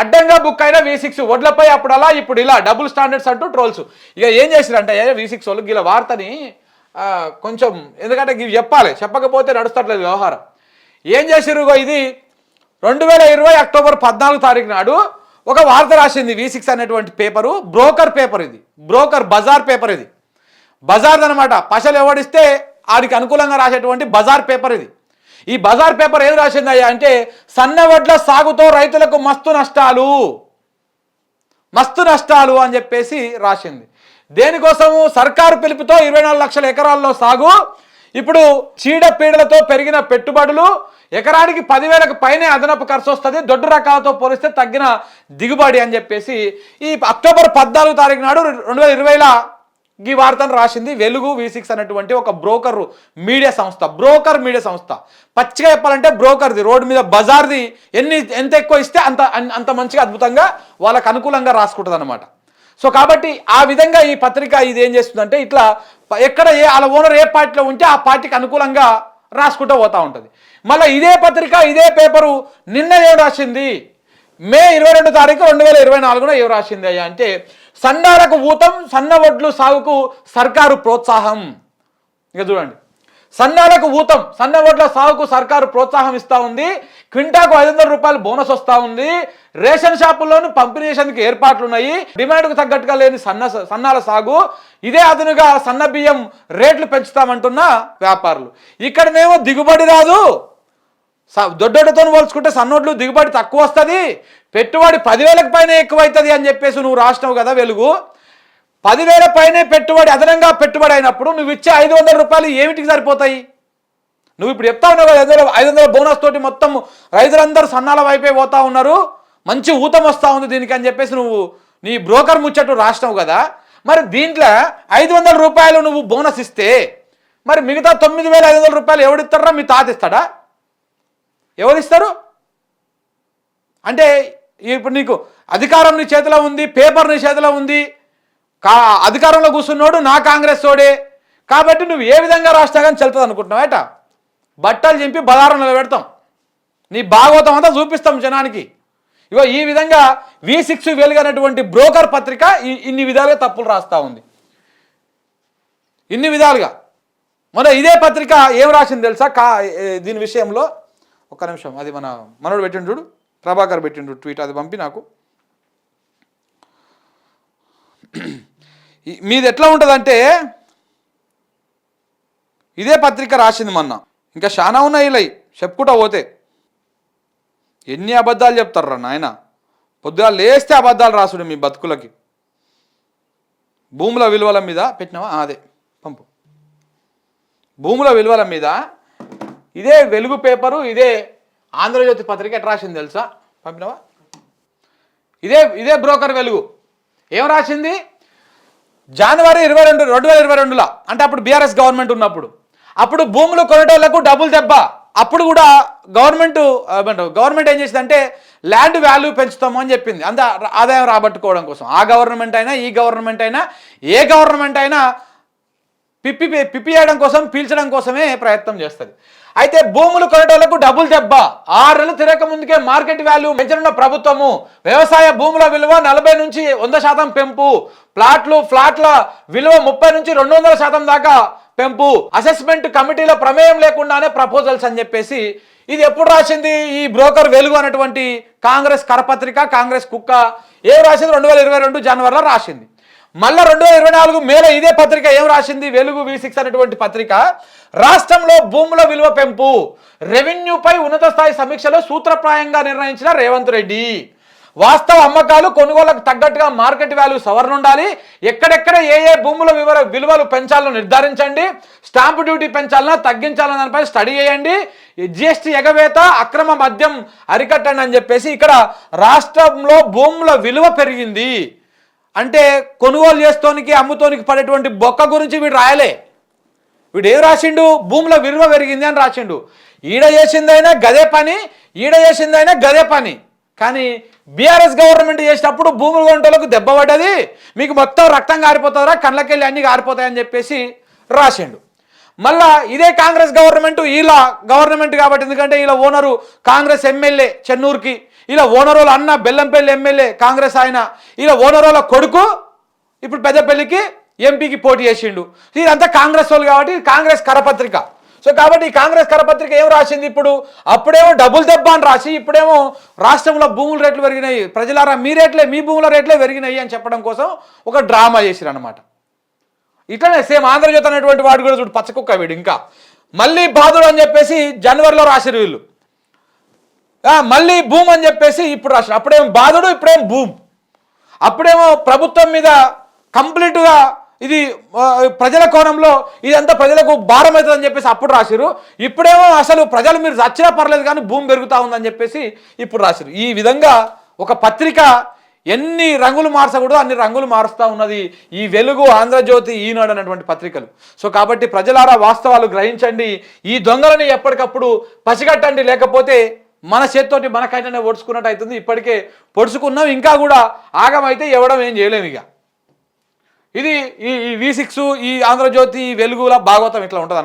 అడ్డంగా బుక్ అయిన V six వడ్లపై అప్పుడు అలా ఇప్పుడు ఇలా డబుల్ స్టాండర్డ్స్ అంటూ ట్రోల్స్ ఇక ఏం చేసిరంటే వి సిక్స్ వాళ్ళు గీల వార్తని కొంచెం ఎందుకంటే ఇవి చెప్పాలి చెప్పకపోతే నడుస్తట్లేదు వ్యవహారం. ఏం చేసిరుగో ఇది? రెండు వేల ఇరవై అక్టోబర్ పద్నాలుగు తారీఖు నాడు ఒక వార్త రాసింది వి సిక్స్ అనేటువంటి పేపరు బ్రోకర్ పేపర్ ఇది. బ్రోకర్ బజార్ పేపర్ ఇది. బజార్ అనమాట పశలు ఎవడిస్తే ఆడికి అనుకూలంగా రాసేటువంటి బజార్ పేపర్ ఇది. ఈ బజార్ పేపర్ ఏది రాసిందయ్యా అంటే సన్న వడ్ల సాగుతో రైతులకు మస్తు నష్టాలు. మస్తు నష్టాలు అని చెప్పేసి రాసింది. దేనికోసము సర్కారు పిలుపుతో ఇరవై నాలుగు లక్షల ఎకరాల్లో సాగు ఇప్పుడు చీడ పీడలతో పెరిగిన పెట్టుబడులు ఎకరానికి పదివేలకు పైనే అదనపు ఖర్చు వస్తుంది దొడ్డు రకాలతో పోలిస్తే తగ్గిన దిగుబడి అని చెప్పేసి ఈ అక్టోబర్ పద్నాలుగు తారీఖు నాడు రెండు వేల ఇరవైలో ఈ వార్తను రాసింది వెలుగు వి సిక్స్ అనేటువంటి ఒక బ్రోకర్ మీడియా సంస్థ బ్రోకర్ మీడియా సంస్థ. పచ్చిగా చెప్పాలంటే బ్రోకర్ది రోడ్డు మీద బజార్ది ఎన్ని ఎంత ఎక్కువ ఇస్తే అంత అంత మంచిగా అద్భుతంగా వాళ్ళకు అనుకూలంగా రాసుకుంటుంది అనమాట సో కాబట్టి ఆ విధంగా ఈ పత్రిక ఇది ఏం చేస్తుందంటే ఇట్లా ఎక్కడ ఏ వాళ్ళ ఓనర్ ఏ పార్టీలో ఉంటే ఆ పార్టీకి అనుకూలంగా రాసుకుంటూ పోతూ ఉంటుంది. మళ్ళీ ఇదే పత్రిక ఇదే పేపరు నిన్న ఏం రాసింది? మే ఇరవై రెండు తారీఖు రెండు వేల ఇరవై నాలుగున ఏం రాసింది అయ్యా అంటే సన్నాలకు ఊతం సన్న వడ్లు సాగుకు సర్కారు ప్రోత్సాహం. ఇక చూడండి. సన్నాలకు ఊతం సన్న వడ్ల సాగుకు సర్కారు ప్రోత్సాహం ఇస్తా ఉంది. క్వింటాకు ఐదు వందల రూపాయలు బోనస్ వస్తూ ఉంది. రేషన్ షాపుల్లోనూ పంపిణీ చేసేందుకు ఏర్పాట్లు ఉన్నాయి డిమాండ్కు తగ్గట్టుగా లేని సన్న సన్నాల సాగు. ఇదే అదునుగా సన్న బియ్యం రేట్లు పెంచుతామంటున్న వ్యాపారులు. ఇక్కడనేమో దిగుబడి రాదు. స- దొడ్డొడ్డతో పోల్చుకుంటే సన్నోడ్లు దిగుబడి తక్కువ వస్తుంది. పెట్టుబడి పదివేలకు పైన ఎక్కువ అవుతుంది అని చెప్పేసి నువ్వు రాసినావు కదా వెలుగు. పదివేల పైనే పెట్టుబడి అదనంగా పెట్టుబడి అయినప్పుడు నువ్వు ఇచ్చే ఐదు వందల రూపాయలు ఏమిటికి సరిపోతాయి? నువ్వు ఇప్పుడు చెప్తా ఉన్నావు కదా ఐదు ఐదు వందల బోనస్ తోటి మొత్తం రైతులందరూ సన్నాల వైపే పోతా ఉన్నారు. మంచి ఊతం వస్తూ ఉంది దీనికి అని చెప్పేసి నువ్వు నీ బ్రోకర్ ముచ్చట్టు రాసినావు కదా. మరి దీంట్లో ఐదు వందల రూపాయలు నువ్వు బోనస్ ఇస్తే మరి మిగతా తొమ్మిది వేల ఐదు వందల రూపాయలు ఎవడిస్తారా మీ తాత ఎవరిస్తారు? అంటే ఇప్పుడు నీకు అధికారం నీ చేతిలో ఉంది పేపర్ నీ చేతిలో ఉంది కా అధికారంలో కూర్చున్నోడు నా కాంగ్రెస్ తోడే. కాబట్టి నువ్వు ఏ విధంగా రాసినా కానీ చెల్తుంది అనుకుంటున్నావు ఏట? బట్టలు చింపి బదారం నిలబెడతాం. నీ భాగవతం అంతా చూపిస్తాం జనానికి. ఇగో ఈ విధంగా వి సిక్స్ వెలుగనటువంటి బ్రోకర్ పత్రిక ఇన్ని విధాలుగా తప్పులు రాస్తూ ఉంది. ఇన్ని విధాలుగా. మన ఇదే పత్రిక ఏం రాసింది తెలుసా? కా దీని విషయంలో ఒక్క నిమిషం. అది మన మనోడు పెట్టిండు చూడు ప్రభాకర్ పెట్టిండు ట్వీట్ అది పంపి నాకు. ఈ- మీది ఎట్లా ఉంటుందంటే ఇదే పత్రిక రాసింది మొన్న. ఇంకా చాలా ఉన్నాయి ఇలా చెప్పుకుంటా పోతే. ఎన్ని అబద్ధాలు చెప్తారా నాయన? పొద్దుగా లేస్తే అబద్ధాలు రాసుడు మీ బతుకులకి. భూముల విలువల మీద పెట్టినావా? అదే పంపు. భూముల విలువల మీద ఇదే వెలుగు పేపరు ఇదే ఆంధ్రజ్యోతి పత్రిక ఎట్లా రాసింది తెలుసా? పంపినవా? ఇదే ఇదే బ్రోకర్ వెలుగు. ఏం రాసింది? జనవరి ఇరవై రెండు రెండు వేల ఇరవై రెండులో. అంటే అప్పుడు బీఆర్ఎస్ గవర్నమెంట్ ఉన్నప్పుడు. అప్పుడు భూములు కొనటోళ్ళకు డబ్బులు దెబ్బ. అప్పుడు కూడా గవర్నమెంట్ గవర్నమెంట్ ఏం చేసిందంటే ల్యాండ్ వాల్యూ పెంచుతాము అని చెప్పింది. అంత ఆదాయం రాబట్టుకోవడం కోసం. ఆ గవర్నమెంట్ అయినా ఈ గవర్నమెంట్ అయినా ఏ గవర్నమెంట్ అయినా పిప్పి పిప్పియడం కోసం పీల్చడం కోసమే ప్రయత్నం చేస్తుంది. అయితే భూములు కొనేటోళ్ళకు డబుల్ దెబ్బ. ఆరు నెలలు తిరగక ముందుకే మార్కెట్ వాల్యూ పెంచనున్న ప్రభుత్వము. వ్యవసాయ భూముల విలువ నలభై నుంచి వంద శాతం పెంపు. ప్లాట్లు ఫ్లాట్ల విలువ ముప్పై నుంచి రెండు వందల శాతం దాకా పెంపు. అసెస్మెంట్ కమిటీలో ప్రమేయం లేకుండానే ప్రపోజల్స్ అని చెప్పేసి ఇది ఎప్పుడు రాసింది? ఈ బ్రోకర్ వెలుగు అనేటువంటి కాంగ్రెస్ కరపత్రిక కాంగ్రెస్ కుక్క. ఏ రాసింది? రెండు వేల ఇరవై రెండు జనవరిలో రాసింది. మళ్ళా రెండు వేల ఇరవై నాలుగు మేల ఇదే పత్రిక ఏం రాసింది? వెలుగు వి సిక్స్ అనేటువంటి పత్రిక. రాష్ట్రంలో భూముల విలువ పెంపు. రెవెన్యూపై ఉన్నత స్థాయి సమీక్షలో సూత్రప్రాయంగా నిర్ణయించిన రేవంత్ రెడ్డి. వాస్తవ అమ్మకాలు కొనుగోలకు తగ్గట్టుగా మార్కెట్ వాల్యూ సవరణ ఉండాలి ఎక్కడెక్కడ ఏ ఏ భూముల వివర విలువలు పెంచాలో నిర్ధారించండి. స్టాంపు డ్యూటీ పెంచాలన్నా తగ్గించాలన్న దానిపై స్టడీ చేయండి. జిఎస్టీ ఎగవేత అక్రమ మద్యం అరికట్టండి అని చెప్పేసి ఇక్కడ రాష్ట్రంలో భూముల విలువ పెరిగింది. అంటే కొనుగోలు చేస్తోనికి అమ్ముతోనికి పడేటువంటి బొక్క గురించి వీడు రాయలే. వీడు ఏం రాసిండు? భూముల విలువ పెరిగింది అని రాసిండు. ఈడ చేసిందైనా గదే పని ఈడ చేసిందైనా గదే పని. కానీ బీఆర్ఎస్ గవర్నమెంట్ చేసినప్పుడు భూములు కొనేటోళ్ళకు దెబ్బ పడ్డది. మీకు మొత్తం రక్తం కారిపోతుందా కళ్ళకెళ్ళి అన్ని కారిపోతాయని చెప్పేసి రాసిండు. మళ్ళా ఇదే కాంగ్రెస్ గవర్నమెంట్ ఇలా గవర్నమెంట్ కాబట్టి ఎందుకంటే ఇలా ఓనరు కాంగ్రెస్ ఎమ్మెల్యే చెన్నూరుకి ఇలా ఓనరోల అన్న బెల్లంపల్లి ఎమ్మెల్యే కాంగ్రెస్ ఆయన ఇలా ఓనరోల కొడుకు ఇప్పుడు పెద్దపల్లికి ఎంపీకి పోటీ చేసిండు. ఇదంతా కాంగ్రెస్ వాళ్ళు కాబట్టి కాంగ్రెస్ కరపత్రిక. సో కాబట్టి ఈ కాంగ్రెస్ కరపత్రిక ఏం రాసింది ఇప్పుడు? అప్పుడేమో డబుల్ దెబ్బ అని రాసి ఇప్పుడేమో రాష్ట్రంలో భూముల రేట్లు పెరిగినాయి. ప్రజలారా మీ రేట్లే మీ భూముల రేట్లే పెరిగినాయి అని చెప్పడం కోసం ఒక డ్రామా చేసిరు అనమాట ఇట్లనే సేమ్ ఆంధ్రజ్యోతి అనేటువంటి వాడు కూడా చూడు పచ్చకుక్క వీడు ఇంకా. మళ్ళీ బాధుడు అని చెప్పేసి జనవరిలో రాసిరు వీళ్ళు. మళ్ళీ భూమ్ అని చెప్పేసి ఇప్పుడు రాష్ట్రం అప్పుడేం బాధుడు ఇప్పుడేం భూమ్. అప్పుడేమో ప్రభుత్వం మీద కంప్లీట్గా ఇది ప్రజల కోణంలో ఇదంతా ప్రజలకు భారం అవుతుందని చెప్పేసి అప్పుడు రాసిరు ఇప్పుడేమో అసలు ప్రజలు మీరు చచ్చినా పర్లేదు కానీ భూమి పెరుగుతా ఉందని చెప్పేసి ఇప్పుడు రాసిరు ఈ విధంగా ఒక పత్రిక ఎన్ని రంగులు మార్చకూడదు అన్ని రంగులు మారుస్తూ ఉన్నది ఈ వెలుగు ఆంధ్రజ్యోతి ఈనాడు అనేటువంటి పత్రికలు. సో కాబట్టి ప్రజలారా వాస్తవాలు గ్రహించండి. ఈ దొంగలని ఎప్పటికప్పుడు పసిగట్టండి లేకపోతే మన చేత్తోటి మనకైతేనే పొడుచుకున్నట్టు అవుతుంది. ఇప్పటికే పొడుచుకున్నాం. ఇంకా కూడా ఆగమైతే ఇవ్వడం ఏం చేయలేము ఇక. ఇది ఈ వి సిక్స్ ఈ ఆంధ్రజ్యోతి ఈ వెలుగుల భాగవతం ఇట్లా ఉంటుంది